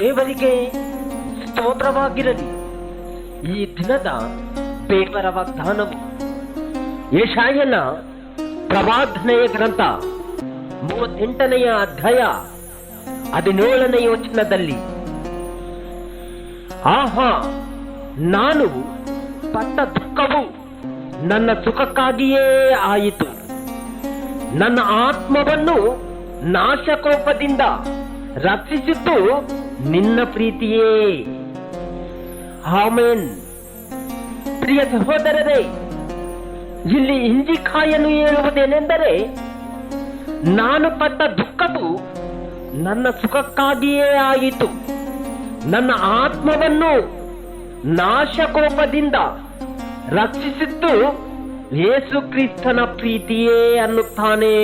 ದೇವರಿಗೆ ಸ್ತೋತ್ರವಾಗಿರಲಿ. ಈ ದಿನದ ಪೇಪರ ವಾಗ್ದಾನವು ಯಶಾಯನ ಪ್ರವಾದನೆಯ ಗ್ರಂಥ ಮೂವತ್ತೆಂಟನೆಯ ಅಧ್ಯಾಯ ಹದಿನೇಳನೆಯ ವಚನದಲ್ಲಿ, ಆಹಾ, ನಾನು ಪಟ್ಟ ದುಃಖವು ನನ್ನ ಸುಖಕ್ಕಾಗಿಯೇ ಆಯಿತು. ನನ್ನ ಆತ್ಮವನ್ನು ನಾಶಕೋಪದಿಂದ ರಕ್ಷಿಸಿದ್ದು ನಿನ್ನ ಪ್ರೀತಿಯೇ. ಆಮೇನ್. ಪ್ರಿಯ ಸಹೋದರರೇ, ಇಲ್ಲಿ ಇಂಜಿಕಾಯನ್ನು ಹೇಳುವುದೇನೆಂದರೆ, ನಾನು ಪಟ್ಟ ದುಃಖವು ನನ್ನ ಸುಖಕ್ಕಾಗಿಯೇ ಆಯಿತು. ನನ್ನ ಆತ್ಮವನ್ನು ನಾಶಕೋಪದಿಂದ ರಕ್ಷಿಸಿದ್ದು ಯೇಸು ಕ್ರಿಸ್ತನ ಪ್ರೀತಿಯೇ ಅನ್ನುತ್ತಾನೆ.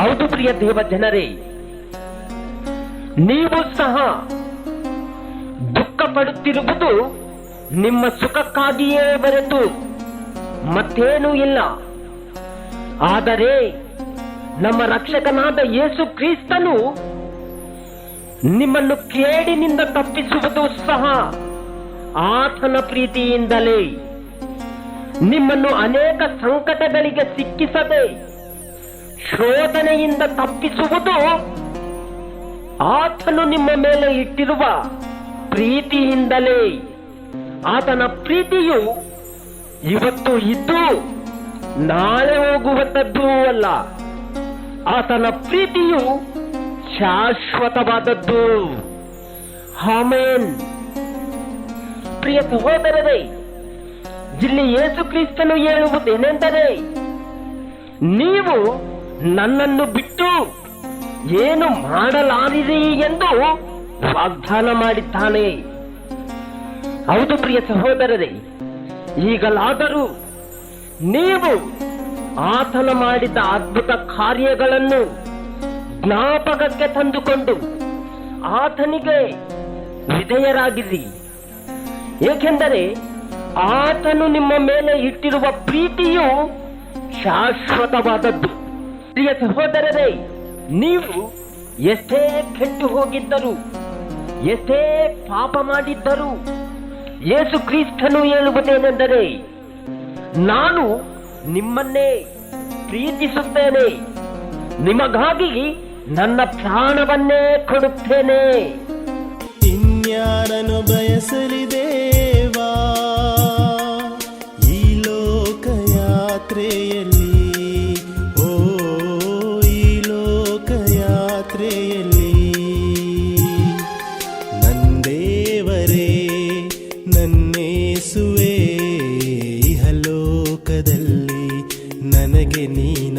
ಹೌದು ಪ್ರಿಯ ದೇವ ಜನರೇ, ನೀವು ಸಹ ದುಃಖ ಪಡುತ್ತಿರುವುದು ನಿಮ್ಮ ಸುಖಕ್ಕಾಗಿಯೇ ಬರೆತು ಮತ್ತೇನೂ ಇಲ್ಲ. ಆದರೆ ನಮ್ಮ ರಕ್ಷಕನಾದ ಯೇಸು ಕ್ರಿಸ್ತನು ನಿಮ್ಮನ್ನು ಕೇಡಿನಿಂದ ತಪ್ಪಿಸುವುದು ಸಹ ಆತನ ಪ್ರೀತಿಯಿಂದಲೇ ನಿಮ್ಮನ್ನು ಅನೇಕ ಸಂಕಟಗಳಿಗೆ ಸಿಕ್ಕಿಸದೆ ಶೋಧನೆಯಿಂದ ತಪ್ಪಿಸುವುದು ಆತನು ನಿಮ್ಮ ಮೇಲೆ ಇಟ್ಟಿರುವ ಪ್ರೀತಿಯಿಂದಲೇ. ಆತನ ಪ್ರೀತಿಯು ಇವತ್ತು ಇದ್ದು ನಾಳೆ ಹೋಗುವಂಥದ್ದು ಅಲ್ಲ, ಆತನ ಪ್ರೀತಿಯು ಶಾಶ್ವತವಾದದ್ದು. ಹಾಮೇನ್ ಪ್ರಿಯ ಸಹೋದರರೇ, ಇಲ್ಲಿ ಯೇಸು ಕ್ರಿಸ್ತನು ಹೇಳುವುದೇನೆಂದರೆ, ನೀವು ನನ್ನನ್ನು ಬಿಟ್ಟು ಏನು ಮಾಡಲಾರಿರಿ ಎಂದು ವಾಗ್ದಾನ ಮಾಡಿದ್ದಾನೆ. ಹೌದು ಪ್ರಿಯ ಸಹೋದರರೇ, ಈಗಲಾದರೂ ನೀವು ಆತನ ಮಾಡಿದ ಅದ್ಭುತ ಕಾರ್ಯಗಳನ್ನು ಜ್ಞಾಪಕಕ್ಕೆ ತಂದುಕೊಂಡು ಆತನಿಗೆ ವಿಧೇಯರಾಗಿರಿ. ಏಕೆಂದರೆ ಆತನು ನಿಮ್ಮ ಮೇಲೆ ಇಟ್ಟಿರುವ ಪ್ರೀತಿಯು ಶಾಶ್ವತವಾದದ್ದು. ಪ್ರಿಯ ಸಹೋದರರೇ, ನೀವು ಎಷ್ಟೇ ಕೆಟ್ಟು ಹೋಗಿದ್ದರು, ಎಷ್ಟೇ ಪಾಪ ಮಾಡಿದ್ದರು, ಯೇಸು ಕ್ರಿಸ್ತನು ಹೇಳುವುದೇನೆಂದರೆ, ನಾನು ನಿಮ್ಮನ್ನೇ ಪ್ರೀತಿಸುತ್ತೇನೆ. ನಿಮಗಾಗಿ ನನ್ನ ಪ್ರಾಣವನ್ನೇ ಕೊಡುತ್ತೇನೆ. ಇನ್ಯಾರನು ಬಯಸಲಿ ಲೋಕಯಾತ್ರೆಯಲ್ಲಿ ಓ ಈ ಲೋಕಯಾತ್ರೆಯಲ್ಲಿ. ನಂದೇವರೇ ನನ್ನೇಸುವೆ ಇಹಲೋಕದಲ್ಲಿ ನನಗೆ ನೀ